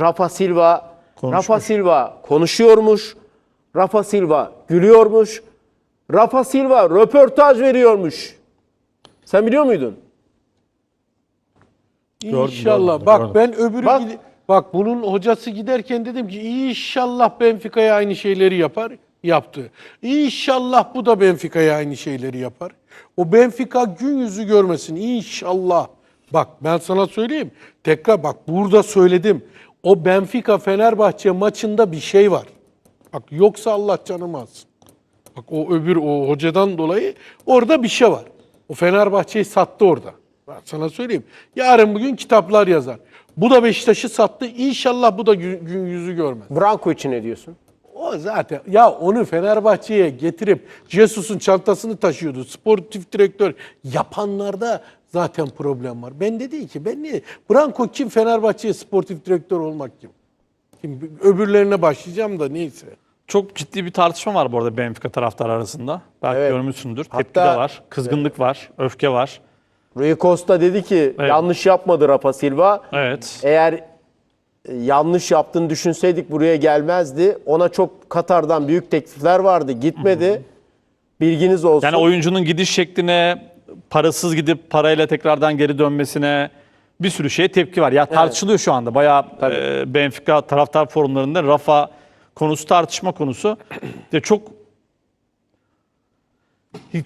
Rafa Silva Konuşmuş. Rafa Silva konuşuyormuş. Rafa Silva gülüyormuş. Rafa Silva röportaj veriyormuş. Sen biliyor muydun? İnşallah. gördüm, Bak gördüm. ben öbürü Bak. gide- Bak bunun hocası giderken dedim ki inşallah Benfica'ya aynı şeyleri yapar. Yaptı. İnşallah bu da Benfica'ya aynı şeyleri yapar. O Benfica gün yüzü görmesin inşallah. Bak ben sana söyleyeyim. Tekrar bak burada söyledim. O Benfica Fenerbahçe maçında bir şey var. Bak yoksa Allah canımı alsın. Bak o öbür o hocadan dolayı orada bir şey var. O Fenerbahçe'yi sattı orada. Ben sana söyleyeyim. Yarın bugün kitaplar yazar. Bu da Beşiktaş'ı sattı. İnşallah bu da gün, gün yüzü görmez. Branko için ne diyorsun? O zaten ya onu Fenerbahçe'ye getirip Jesus'un çantasını taşıyordu. Sportif direktör yapanlarda zaten problem var. Ben de değil ki. Ben niye? Branko kim Fenerbahçe'ye sportif direktör olmak kim? kim? Öbürlerine başlayacağım da neyse. Çok ciddi bir tartışma var bu arada Benfica taraftarı arasında. Belki Evet. görmüşsündür. Hatta- Tepki de var, kızgınlık var, öfke var. Rui Costa dedi ki yanlış yapmadı Rafa Silva. Evet. Eğer e, yanlış yaptığını düşünseydik buraya gelmezdi. Ona çok Katar'dan büyük teklifler vardı. Gitmedi. Bilginiz olsun. Yani oyuncunun gidiş şekline, parasız gidip parayla tekrardan geri dönmesine bir sürü şeye tepki var. Ya tartışılıyor şu anda. Bayağı e, Benfica taraftar forumlarında Rafa konusu tartışma konusu. De çok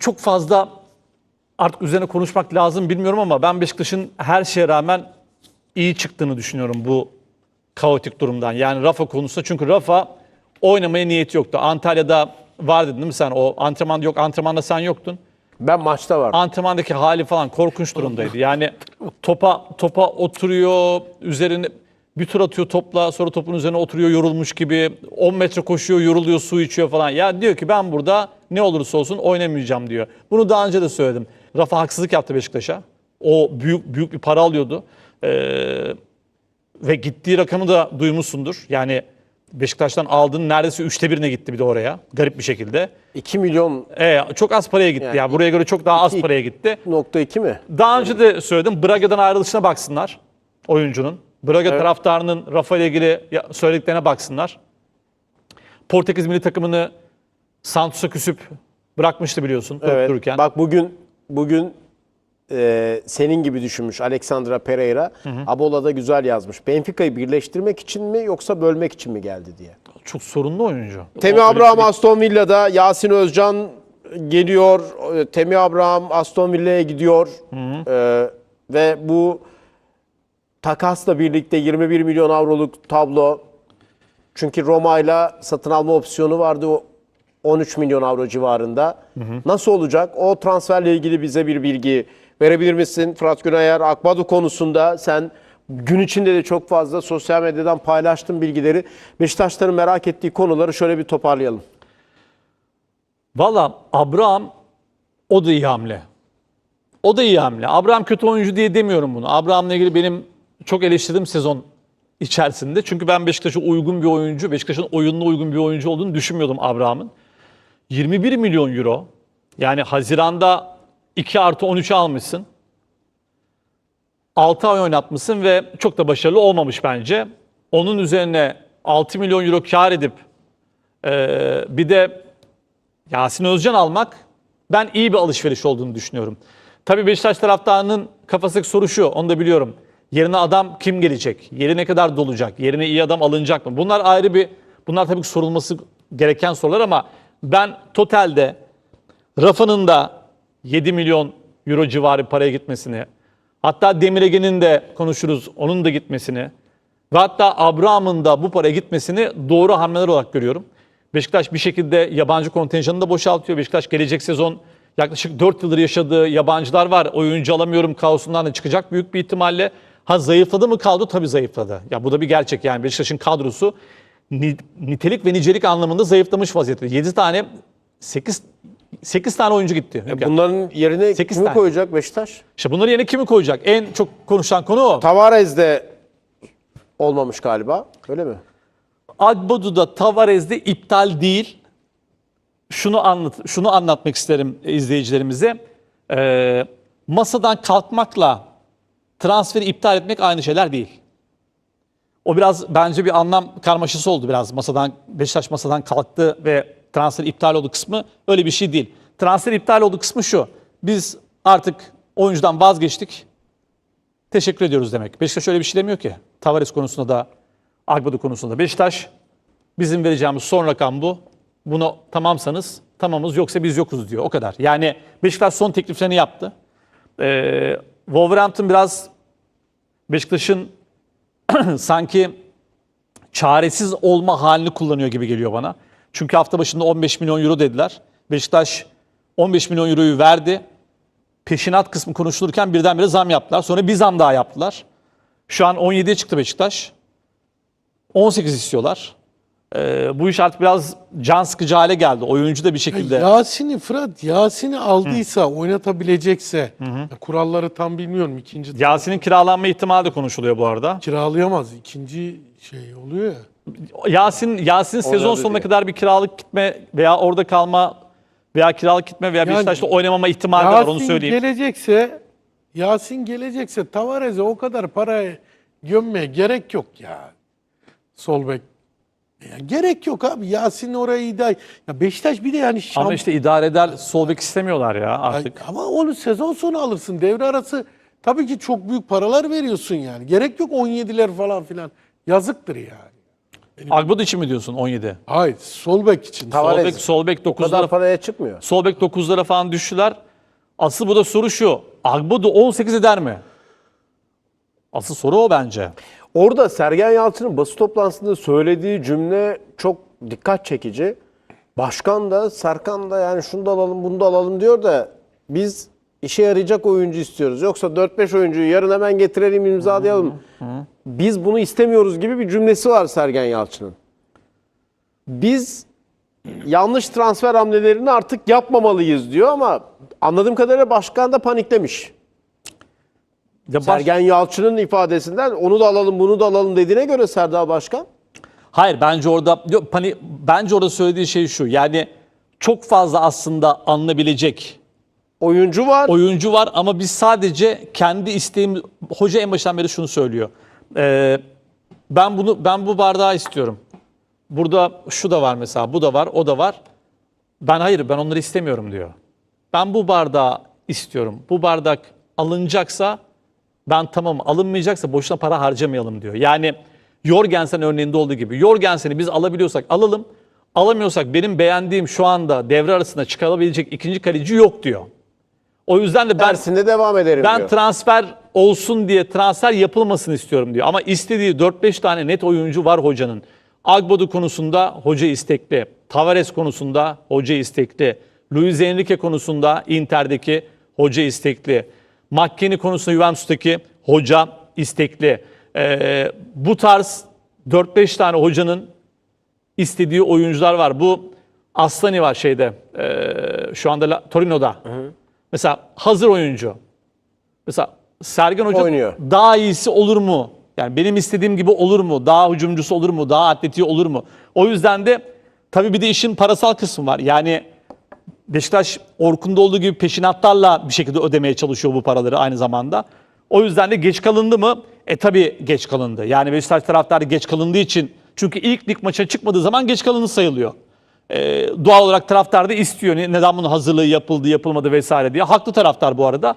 çok fazla artık üzerine konuşmak lazım bilmiyorum ama ben Beşiktaş'ın her şeye rağmen iyi çıktığını düşünüyorum bu kaotik durumdan. Yani Rafa konusunda çünkü Rafa oynamaya niyeti yoktu. Antalya'da var dedin değil mi sen? O antrenman yok, antrenmanda sen yoktun. Ben maçta vardım. Antrenmandaki hali falan korkunç durumdaydı. Yani topa topa oturuyor, üzerine bir tur atıyor topla, sonra topun üzerine oturuyor yorulmuş gibi. 10 metre koşuyor, yoruluyor, su içiyor falan. Ya diyor ki ben burada ne olursa olsun oynamayacağım diyor. Bunu daha önce de söyledim. Rafa haksızlık yaptı Beşiktaş'a. O büyük büyük bir para alıyordu. Ee, ve gittiği rakamı da duymuşsundur. Yani Beşiktaş'tan aldığın neredeyse üçte birine gitti bir de oraya. Garip bir şekilde. 2 milyon Ee, çok az paraya gitti. Yani ya buraya göre çok daha az iki- paraya gitti. nokta 2 mi? Daha önce de söyledim. Braga'dan ayrılışına baksınlar oyuncunun. Braga taraftarının Rafa ile ilgili ya- söylediklerine baksınlar. Portekiz milli takımını Santos'a küsüp bırakmıştı biliyorsun Evet. dururken. Bak bugün bugün e, senin gibi düşünmüş Alexandra Pereira. Abola'da güzel yazmış. Benfica'yı birleştirmek için mi yoksa bölmek için mi geldi diye. Çok sorunlu oyuncu. Temi O Abraham elektrik- Aston Villa'da, Yasin Özcan geliyor. E, Temi Abraham Aston Villa'ya gidiyor. E, ve bu takasla birlikte 21 milyon avroluk tablo. Çünkü Roma'yla satın alma opsiyonu vardı. O 13 milyon avro civarında. Nasıl olacak? O transferle ilgili bize bir bilgi verebilir misin? Fırat Günayer, Akbadu konusunda sen gün içinde de çok fazla sosyal medyadan paylaştın bilgileri. Beşiktaşların merak ettiği konuları şöyle bir toparlayalım. Valla Abraham o da iyi hamle. O da iyi hamle. Abraham kötü oyuncu diye demiyorum bunu. Abraham'la ilgili benim çok eleştirdiğim sezon içerisinde. Çünkü ben Beşiktaş'a uygun bir oyuncu, Beşiktaş'ın oyununa uygun bir oyuncu olduğunu düşünmüyordum Abraham'ın. 21 milyon euro. Yani Haziran'da 2 artı 13'ü almışsın. 6 ay oynatmışsın ve çok da başarılı olmamış bence. Onun üzerine 6 milyon euro kar edip ee, bir de Yasin Özcan almak ben iyi bir alışveriş olduğunu düşünüyorum. Tabii Beşiktaş taraftarının kafasındaki soru şu, onu da biliyorum. Yerine adam kim gelecek? Yeri ne kadar dolacak? Yerine iyi adam alınacak mı? Bunlar ayrı bir, bunlar tabii ki sorulması gereken sorular ama ben totalde Rafa'nın da 7 milyon euro civarı paraya gitmesini, hatta Demir Ege'nin de konuşuruz onun da gitmesini ve hatta Abraham'ın da bu paraya gitmesini doğru hamleler olarak görüyorum. Beşiktaş bir şekilde yabancı kontenjanını da boşaltıyor. Beşiktaş gelecek sezon yaklaşık 4 yıldır yaşadığı yabancılar var. Oyuncu alamıyorum kaosundan da çıkacak büyük bir ihtimalle. Ha zayıfladı mı kaldı? Tabii zayıfladı. Ya bu da bir gerçek yani Beşiktaş'ın kadrosu ni- nitelik ve nicelik anlamında zayıflamış vaziyette. 7 tane 8 8 tane oyuncu gitti. Hünkar. Bunların yerine Sekiz kimi tane. koyacak Beşiktaş? İşte bunları yerine kimi koyacak? En çok konuşulan konu o. Tavares de olmamış galiba. Öyle mi? Agbadu'da Tavares'de iptal değil. Şunu anlat, şunu anlatmak isterim izleyicilerimize. Ee, masadan kalkmakla transferi iptal etmek aynı şeyler değil. O biraz bence bir anlam karmaşası oldu biraz. Masadan Beşiktaş masadan kalktı ve transfer iptal oldu kısmı öyle bir şey değil. Transfer iptal oldu kısmı şu. Biz artık oyuncudan vazgeçtik. Teşekkür ediyoruz demek. Beşiktaş öyle bir şey demiyor ki. Tavares konusunda da Agbadı konusunda da. Beşiktaş bizim vereceğimiz son rakam bu. Bunu tamamsanız tamamız yoksa biz yokuz diyor. O kadar. Yani Beşiktaş son tekliflerini yaptı. Ee, Wolverhampton biraz Beşiktaş'ın sanki çaresiz olma halini kullanıyor gibi geliyor bana. Çünkü hafta başında 15 milyon euro dediler. Beşiktaş 15 milyon euroyu verdi. Peşinat kısmı konuşulurken birdenbire zam yaptılar. Sonra bir zam daha yaptılar. Şu an 17'ye çıktı Beşiktaş. 18 istiyorlar. Ee, bu iş artık biraz can sıkıcı hale geldi. Oyuncu da bir şekilde. Yasin'i Fırat, Yasin'i aldıysa, oynatabilecekse, ya kuralları tam bilmiyorum. ikinci Yasin'in kiralanma ihtimali de konuşuluyor bu arada. kiralayamaz. İkinci şey oluyor ya. Yasin Yasin sezon sonuna diye. kadar bir kiralık gitme veya orada kalma veya kiralık gitme veya Beşiktaş'ta oynamama ihtimali var onu Yasin söyleyeyim. gelecekse, Yasin gelecekse Tavares'e o kadar para gömmeye gerek yok ya. Sol bek. Ya gerek yok abi. Yasin orayı iddia. Ya Beşiktaş bir de yani şamp- Ama işte idare eder sol bek istemiyorlar ya artık. ama onu sezon sonu alırsın. Devre arası tabii ki çok büyük paralar veriyorsun yani. Gerek yok 17'ler falan filan. Yazıktır yani. Agbodu için mi diyorsun 17? Hayır, sol bek için. Sol bek, sol bek O kadar 9'lar paraya çıkmıyor. sol bek 9'lara falan düştüler. Asıl burada soru şu. Agbodu 18 eder mi? Asıl soru o bence. Orada Sergen Yalçın'ın basın toplantısında söylediği cümle çok dikkat çekici. Başkan da Serkan da yani şunu da alalım bunu da alalım diyor da biz işe yarayacak oyuncu istiyoruz. Yoksa 4-5 oyuncuyu yarın hemen getirelim imzalayalım. Biz bunu istemiyoruz gibi bir cümlesi var Sergen Yalçın'ın. Biz yanlış transfer hamlelerini artık yapmamalıyız diyor ama anladığım kadarıyla başkan da paniklemiş. Ya baş- Sergen Yalçın'ın ifadesinden onu da alalım bunu da alalım dediğine göre Serdar Başkan. Hayır bence orada yok, bence orada söylediği şey şu. Yani çok fazla aslında alınabilecek Oyuncu var. oyuncu var ama biz sadece kendi isteğimiz hoca en baştan beri şunu söylüyor. Ee, ben bunu ben bu bardağı istiyorum. Burada şu da var mesela, bu da var, o da var. Ben hayır ben onları istemiyorum diyor. Ben bu bardağı istiyorum. Bu bardak alınacaksa ben tamam alınmayacaksa boşuna para harcamayalım diyor. Yani Jorgensen örneğinde olduğu gibi Jorgensen'i biz alabiliyorsak alalım. Alamıyorsak benim beğendiğim şu anda devre arasında çıkarabilecek ikinci kaleci yok diyor. O yüzden de ben dersinde devam ederim ben diyor. transfer olsun diye transfer yapılmasını istiyorum diyor. Ama istediği 4-5 tane net oyuncu var hocanın. Agbodu konusunda hoca istekli. Tavares konusunda hoca istekli. Luis Enrique konusunda Inter'deki hoca istekli. McKennie konusunda Juventus'taki hoca istekli. Ee, bu tarz 4-5 tane hocanın istediği oyuncular var. Bu Aslani var şeyde ee, şu anda La- Torino'da. Mesela hazır oyuncu. Mesela Sergen Hoca Oynuyor. daha iyisi olur mu? Yani benim istediğim gibi olur mu? Daha hücumcusu olur mu? Daha atletiği olur mu? O yüzden de tabii bir de işin parasal kısmı var. Yani Beşiktaş Orkun'da olduğu gibi peşinatlarla bir şekilde ödemeye çalışıyor bu paraları aynı zamanda. O yüzden de geç kalındı mı? E tabii geç kalındı. Yani Beşiktaş taraftarı geç kalındığı için çünkü ilk lig maça çıkmadığı zaman geç kalındı sayılıyor. E, doğal olarak taraftar da istiyor. Ne- Neden bunun hazırlığı yapıldı, yapılmadı vesaire diye. Haklı taraftar bu arada.